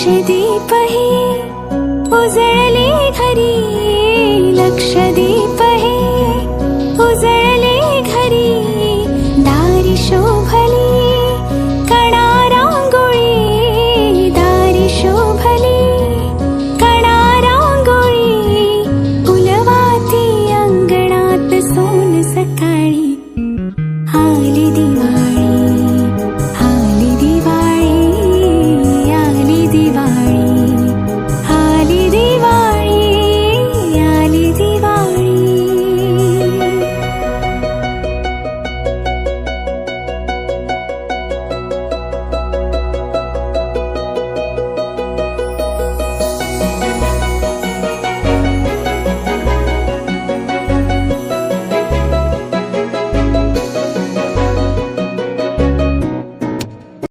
लक्ष दीपही उजळले घरी लक्ष